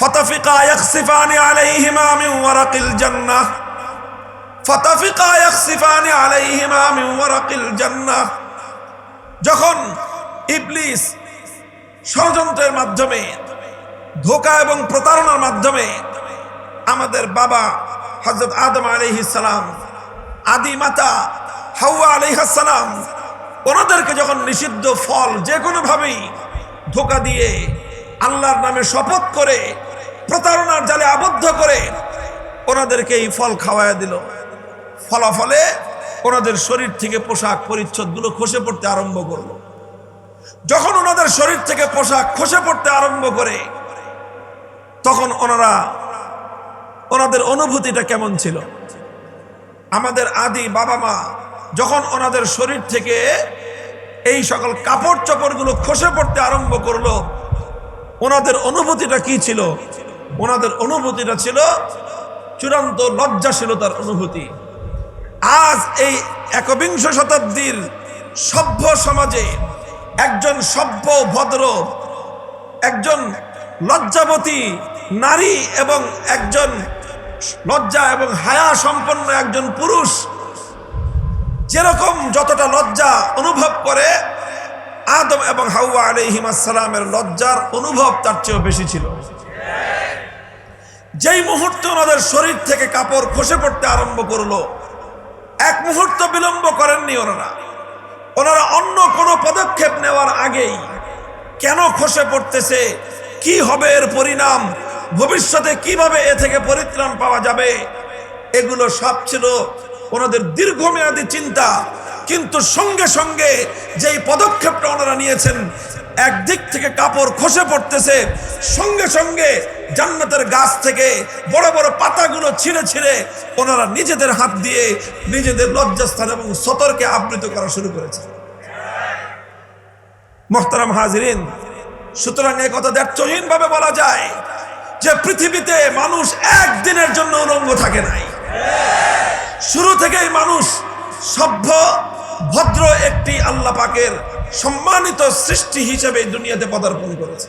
ফতাফিকা ইয়াখসিফানি আলাইহিমা মিন ওয়ারাকিল জান্নাহ ফতাফিকা ইয়াখসিফানি আলাইহিমা মিন ওয়ারাকিল জান্নাহ যখন ইবলিস ষড়যন্ত্রের মাধ্যমে, ধোকা এবং প্রতারণার মাধ্যমে আমাদের বাবা হজরত আদম আলাইহিসালাম আদি মাতা হাওয়া আলাইহাসালাম ওনাদেরকে যখন নিষিদ্ধ ফল যে কোনোভাবেই ধোকা দিয়ে আল্লাহর নামে শপথ করে প্রতারণার জালে আবদ্ধ করে ওনাদেরকে এই ফল খাওয়ায় দিল। ফলাফলে ওনাদের শরীর থেকে পোশাক পরিচ্ছদগুলো খসে পড়তে আরম্ভ করল। যখন ওনাদের শরীর থেকে পোশাক খসে পড়তে আরম্ভ করে, তখন ওনারা, ওনাদের অনুভূতিটা কেমন ছিল? আমাদের আদি বাবা মা যখন ওনাদের শরীর থেকে এই সকল কাপড় চোপড়গুলো খসে পড়তে আরম্ভ করল, ওনাদের অনুভূতিটা কি ছিল? ওনাদের অনুভূতিটা ছিল চূড়ান্ত লজ্জাশীলতার অনুভূতি। আজ এই একবিংশ শতাব্দীর সভ্য সমাজে একজন সভ্য ভদ্র, একজন লজ্জাবতী নারী এবং একজন লজ্জা এবং হায়া সম্পন্ন একজন পুরুষ যেরকম যতটা লজ্জা অনুভব করে, আদম এবং হাউয়া আলহিমাসালামের লজ্জার অনুভব তার চেয়েও বেশি ছিল। যেই মুহূর্তে ওনাদের শরীর থেকে কাপড় খসে পড়তে আরম্ভ করল, এক মুহূর্ত বিলম্ব করেননি ওনারা। ওনারা অন্য কোনো পদক্ষেপ নেওয়ার আগেই কেন খসে পড়তেছে, কি হবে এর পরিণাম, ভবিষ্যতে কীভাবে এ থেকে পরিত্রাণ পাওয়া যাবে, এগুলো সব ছিল ওনাদের দীর্ঘমেয়াদী চিন্তা। কিন্তু সঙ্গে সঙ্গে যেই পদক্ষেপটা ওনারা নিয়েছেন, একদিক থেকে কাপড় খসে পড়তেছে, সঙ্গে সঙ্গে জান্নাতের গাছ থেকে বড় বড় পাতাগুলো ছিঁড়ে ছিঁড়ে ওনারা নিজেদের হাত দিয়ে নিজেদের লজ্জাস্থান এবং সতর্কে আবৃত করা শুরু করেছে। মোহতারাম হাজরিন, সুতরাং এই কথা ভাবে বলা যায় যে পৃথিবীতে মানুষ একদিনের জন্য উলঙ্গ থাকে নাই। শুরু থেকেই মানুষ সভ্য, ভদ্র একটি আল্লাহ পাকের সম্মানিত সৃষ্টি হিসেবে দুনিয়াতে পদার্পণ করেছে।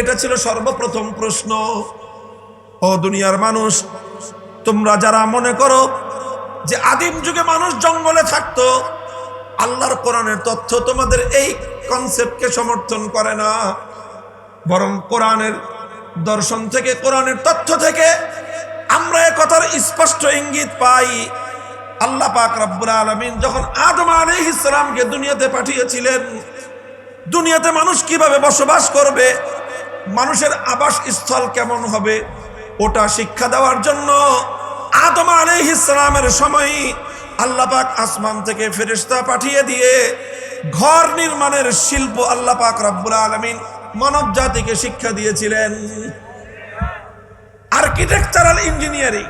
এটা ছিল সর্বপ্রথম প্রশ্ন। ও দুনিয়ার মানুষ, তোমরা যারা মনে করো যে আদিম যুগে মানুষ জঙ্গলে থাকতো, আল্লাহর কোরআনের তথ্য তোমাদের এই কনসেপ্টকে সমর্থন করে না। বরং কোরআনের দর্শন থেকে, কোরআনের তথ্য থেকে আমরা এ কথার স্পষ্ট ইঙ্গিত পাই। আল্লাহ পাক রব্বুল আলমিন যখন আদম আলাইহিস ইসলামকে দুনিয়াতে পাঠিয়েছিলেন, দুনিয়াতে মানুষ কীভাবে বসবাস করবে মানুষের আবাস স্থল কেমন হবে ওটা শিক্ষা দেওয়ার জন্য আদম আলাইহিস ইসলামের সময় আল্লাহ পাক আসমান থেকে ফেরেশতা পাঠিয়ে দিয়ে ঘর নির্মাণের শিল্প আল্লাহ পাক রব্বুল আলমিন মানব জাতিকে শিক্ষা দিয়েছিলেন। আর্কিটেকচারাল ইঞ্জিনিয়ারিং,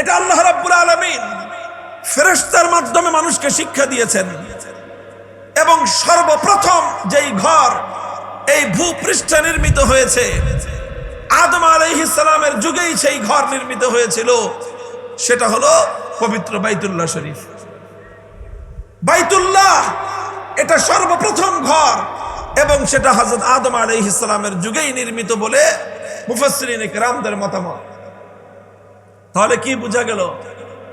এটা আল্লাহ রাব্বুল আলমিন ফেরেশতার মাধ্যমে মানুষকে শিক্ষা দিয়েছেন। এবং সর্বপ্রথম যেই ঘর এই ভূপৃষ্ঠে নির্মিত হয়েছে। আদম আলাইহিসালামের যুগেই সেই ঘর নির্মিত হয়েছিল। সেটা হলো পবিত্র বাইতুল্লাহ শরীফ। বাইতুল্লাহ, এটা সর্বপ্রথম ঘর এবং সেটা হজরত আদম আলাইহিসালামের যুগেই নির্মিত বলে মুফাসরিন রামদের মতামত। তাহলে কি বোঝা গেল?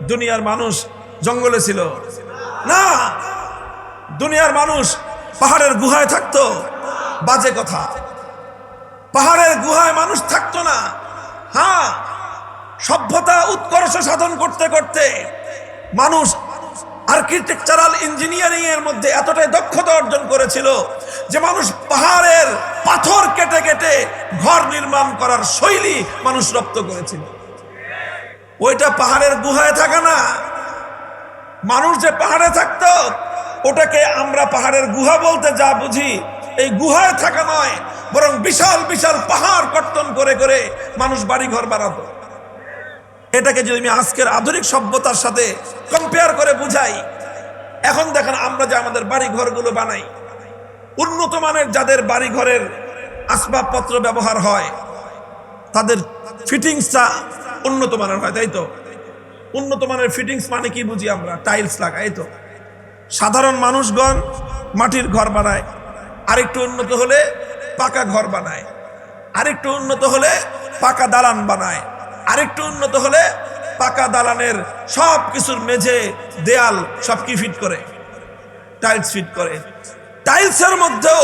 দুনিয়ার মানুষ জঙ্গলে ছিল। না, দুনিয়ার মানুষ পাহাড়ের গুহায় থাকতো। বাজে কথা। পাহাড়ের গুহায় মানুষ থাকতো না। হ্যাঁ সভ্যতা উৎকর্ষ সাধন করতে করতে মানুষ আর্কিটেকচারাল ইঞ্জিনিয়ারিং এর মধ্যে এতটাই দক্ষতা অর্জন করেছিল যে মানুষ পাহাড়ের পাথর কেটে কেটে ঘর নির্মাণ করার শৈলী মানুষ রপ্ত করেছিল। ওইটা পাহাড়ের গুহায় থাকে না। মানুষ যে পাহাড়ে থাকতো, ওটাকে আমরা পাহাড়ের গুহা বলতে যা বুঝি এই গুহায় থাকা নয়, বরং বিশাল বিশাল পাহাড় কর্তন করে করে মানুষ বাড়ি ঘর বানাতো। এটাকে যদি আমি আজকের আধুনিক সভ্যতার সাথে কম্পেয়ার করে বুঝাই, এখন দেখেন আমরা যে আমাদের বাড়ি ঘরগুলো বানাই, উন্নত মানের যাদের বাড়ি ঘরের আসবাবপত্র ব্যবহার হয়, তাদের ফিটিংসটা উন্নত মানের হয়, তাই তো? উন্নত মানের ফিটিংস মানে কি বুঝি আমরা? টাইলস লাগাই তো? সাধারণ মানুষগণ মাটির ঘর বানায় আরেকটু উন্নত হলে পাকা ঘর বানায়। আরেকটু উন্নত হলে পাকা দালান বানায়। আরেকটু উন্নত হলে পাকা দালানের সব কিছুর মেঝে দেয়াল সব কি ফিট করে? টাইলস ফিট করে। টাইলসের মধ্যেও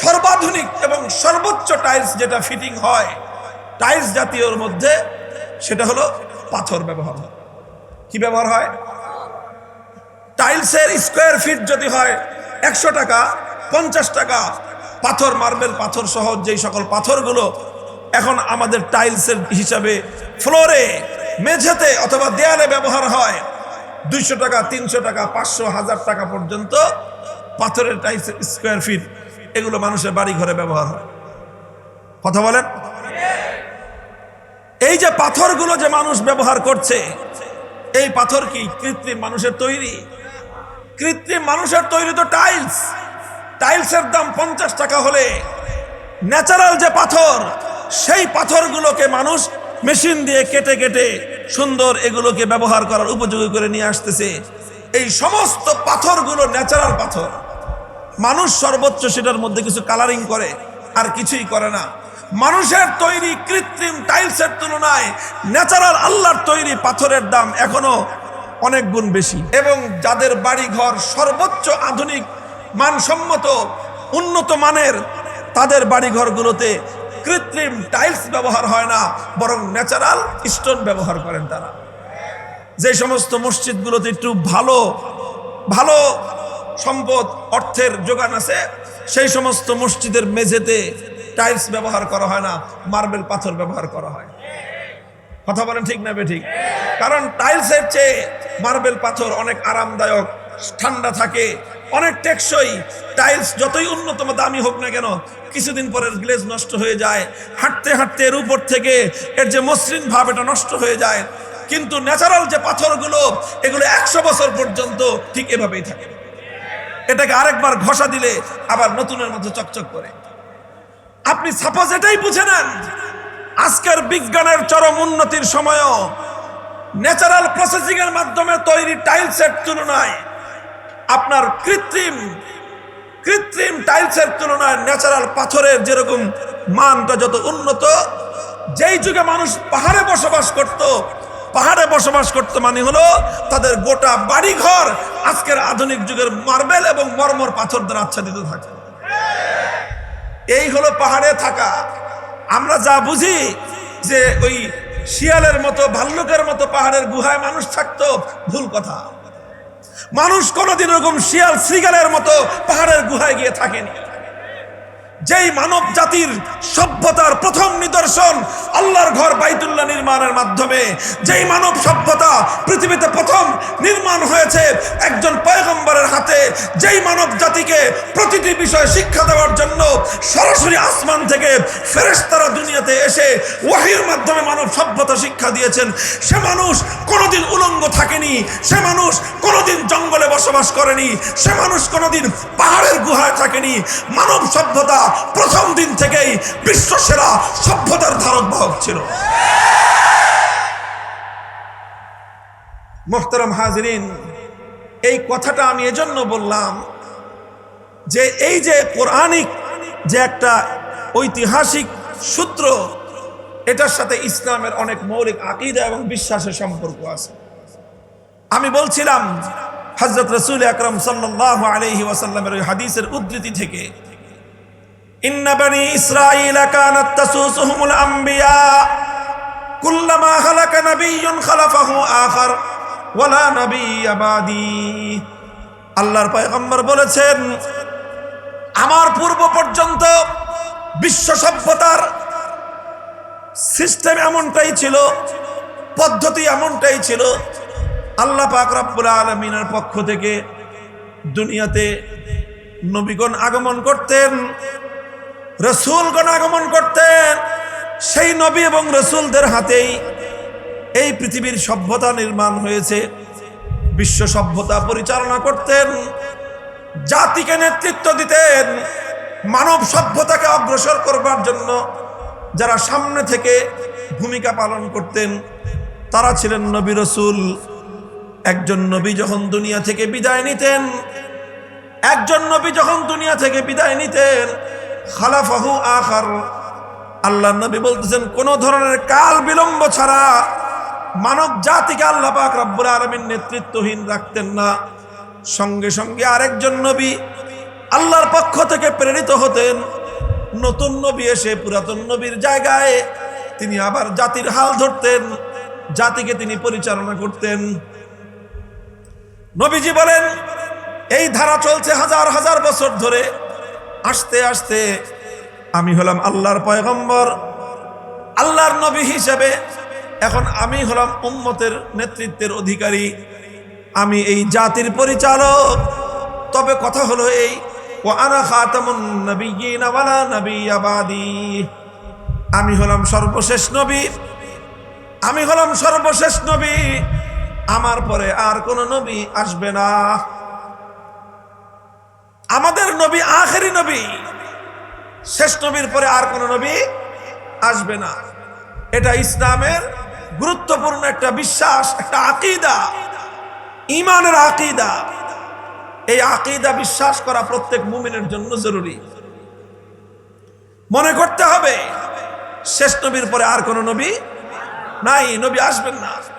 সর্বাধুনিক এবং সর্বোচ্চ টাইলস যেটা ফিটিং হয় টাইলস জাতীয়র মধ্যে সেটা হলো পাথর ব্যবহার কি ব্যবহার হয়? টাইলসের স্কোয়ার ফিট যদি হয় একশো টাকা পঞ্চাশ টাকা। পাথর, মার্বেল পাথর সহ যেই সকল পাথরগুলো এখন আমাদের টাইলসের হিসাবে ফ্লোরে মেঝেতে অথবা দেয়ালে ব্যবহার হয়, দুইশো টাকা, তিনশো টাকা, পাঁচশো, হাজার টাকা পর্যন্ত পাথরের টাইলস স্কোয়ার ফিট এগুলো মানুষের বাড়ি ঘরে ব্যবহার হয়। কথা বলেন? এই যে পাথরগুলো যে মানুষ ব্যবহার করছে, এই পাথর কি কৃত্রিম মানুষের তৈরি? কৃত্রিম মানুষের তৈরি তো টাইলস টাইলসের দাম পঞ্চাশ টাকা হলে ন্যাচারাল যে পাথর, সেই পাথরগুলোকে মানুষ মেশিন দিয়ে কেটে কেটে সুন্দর এগুলোকে ব্যবহার করার উপযোগী করে নিয়ে আসতেছে। এই সমস্ত পাথরগুলো ন্যাচারাল পাথর। মানুষ সর্বোচ্চ সেটার মধ্যে কিছু কালারিং করে, আর কিছুই করে না। মানুষের তৈরি কৃত্রিম টাইলসের তুলনায় ন্যাচারাল আল্লাহর তৈরি পাথরের দাম এখনও অনেক গুণ বেশি। এবং যাদের বাড়ি ঘর সর্বোচ্চ আধুনিক মানসম্মত, উন্নত মানের তাদের বাড়ি ঘরগুলোতে কৃত্রিম টাইলস ব্যবহার হয় না, বরং ন্যাচারাল স্টোন ব্যবহার করেন তারা। যে সমস্ত মসজিদগুলোতে একটু ভালো ভালো সম্পদ, অর্থের যোগান আছে, সেই সমস্ত মসজিদের মেঝেতে টাইলস ব্যবহার করা হয় না, মার্বেল পাথর ব্যবহার করা হয়। কথা বলেন ঠিক না ঠিক কারণ টাইলসের চেয়ে মার্বেল পাথর অনেক আরামদায়ক, ঠান্ডা থাকে অনেক টেকসই। টাইলস যতই উন্নতম দামি হোক না কেন, কিছুদিন পরে গ্লেজ নষ্ট হয়ে যায়। হাঁটতে হাঁটতে এর উপর থেকে এর যে মসৃণ ভাব, এটা নষ্ট হয়ে যায়। কিন্তু ন্যাচারাল যে পাথরগুলো, এগুলো একশো বছর পর্যন্ত ঠিক এভাবেই থাকে। এটাকে আরেকবার ঘষা দিলে আবার নতুনের মতো চকচক করে। আপনি সাপোজ এটাই বুঝে নেন, আজকের বিজ্ঞানের চরম উন্নতির সময়ও ন্যাচারাল প্রসেসিং এর মাধ্যমে তৈরি টাইলসের তুলনায় আপনার কৃত্রিম কৃত্রিম টাইলসের তুলনায় ন্যাচারাল পাথরের যেরকম মানটা যত উন্নত, যেই যুগে মানুষ পাহাড়ে বসবাস করত, পাহাড়ে বসবাস করতে মানে হলো তাদের গোটা বাড়িঘর আজকের আধুনিক যুগের মার্বেল এবং মর্মর পাথর দ্বারা আচ্ছাদিত থাকে। এই হলো পাহাড়ে থাকা। আমরা যা বুঝি যে ওই শিয়ালের মতো, ভাল্লুকের মতো পাহাড়ের গুহায় মানুষ থাকতো, ভুল কথা। মানুষ কোনোদিন ওরকম শিয়াল শ্রীগালের মতো পাহাড়ের গুহায় গিয়ে থাকেনি। যেই মানব জাতির সভ্যতার প্রথম নিদর্শন আল্লাহর ঘর বাইতুল্লাহ নির্মাণের মাধ্যমে, যেই মানব সভ্যতা পৃথিবীতে প্রথম নির্মাণ হয়েছে একজন পয়গম্বরের হাতে, যেই মানব জাতিকে প্রতিটি বিষয়ে শিক্ষা দেওয়ার জন্য সরাসরি আসমান থেকে ফেরেশতারা দুনিয়াতে এসে ওয়াহির মাধ্যমে মানব সভ্যতা শিক্ষা দিয়েছেন। সে মানুষ কোনোদিন উলঙ্গ থাকেনি, সে মানুষ কোনোদিন জঙ্গলে বসবাস করেনি, সে মানুষ কোনোদিন পাহাড়ের গুহায় থাকেনি। মানব সভ্যতা প্রথম দিন থেকেই বিশ্ব সেরা সভ্যতার ধারক বাহক ছিল। মোহতারাম হাজরিন, এই কথাটা আমি এজন্য বললাম যে এই যে কোরআনিক যে একটা ঐতিহাসিক সূত্র, এটার সাথে ইসলামের অনেক মৌলিক আকিদা এবং বিশ্বাসের সম্পর্ক আছে। আমি বলছিলাম হজরত রসুল আকরম সাল্লাহ আলহি ওয়াসাল্লামের ওই হাদিসের উদ্ধৃতি থেকে ইন্না বনি ইসরাইল কানাত তাসুসুহুমুল আম্বিয়া। কুল্লামা খালাকা নাবিয়্যুন খালাফাহু আখার, ওয়ালা নাবিয়্য বাদি। আল্লাহর পয়গম্বর বলেছেন, আমার পূর্ব পর্যন্ত বিশ্ব সভ্যতার সিস্টেম এমনটাই ছিল, পদ্ধতি এমনটাই ছিল, আল্লাহ পাক রব্বুল আলমিনের পক্ষ থেকে দুনিয়াতে নবীগণ আগমন করতেন। রসুলগণ আগমন করতেন। সেই নবী এবং রসুলদের হাতেই এই পৃথিবীর সভ্যতা নির্মাণ হয়েছে। বিশ্ব সভ্যতা পরিচালনা করতেন। জাতিকে নেতৃত্ব দিতেন। মানব সভ্যতাকে অগ্রসর করবার জন্য যারা সামনে থেকে ভূমিকা পালন করতেন, তারা ছিলেন নবী রসুল। একজন নবী যখন দুনিয়া থেকে বিদায় নিতেন, একজন নবী যখন দুনিয়া থেকে বিদায় নিতেন খালাফাহু আখার। আল্লাহ নবী বলতেছেন, কোন ধরনের কাল বিলম্ব ছাড়া মানব জাতিকে আল্লাহ পাক রব্বুল আলমীর নেতৃত্বহীন রাখতেন না। সঙ্গে সঙ্গে আরেকজন নবী আল্লাহর পক্ষ থেকে প্রেরিত হতেন। নতুন নবী এসে পুরাতন নবীর জায়গায় তিনি আবার জাতির হাল ধরতেন, জাতিকে তিনি পরিচালনা করতেন। নবীজি বলেন, এই ধারা চলছে হাজার হাজার বছর ধরে। আসতে আসতে আমি হলাম আল্লাহর পয়গম্বর, আল্লাহর নবী হিসেবে। এখন আমি হলাম উম্মতের নেতৃত্বের অধিকারী। আমি এই জাতির পরিচালক। তবে কথা হলো এই ও আনা খাতামুন আমি হলাম সর্বশেষ নবী। আমি হলাম সর্বশেষ নবী। আমার পরে আর কোন নবী আসবে না। আমাদের নবী, আখেরি নবী। শেষ নবীর পরে আর কোন নবী আসবে না। এটা ইসলামের গুরুত্বপূর্ণ একটা বিশ্বাস, একটা আকিদা ইমানের আকিদা। এই আকিদা বিশ্বাস করা প্রত্যেক মুমিনের জন্য জরুরি। মনে করতে হবে, শেষ নবীর পরে আর কোন নবী নাই, নবী আসবেন না।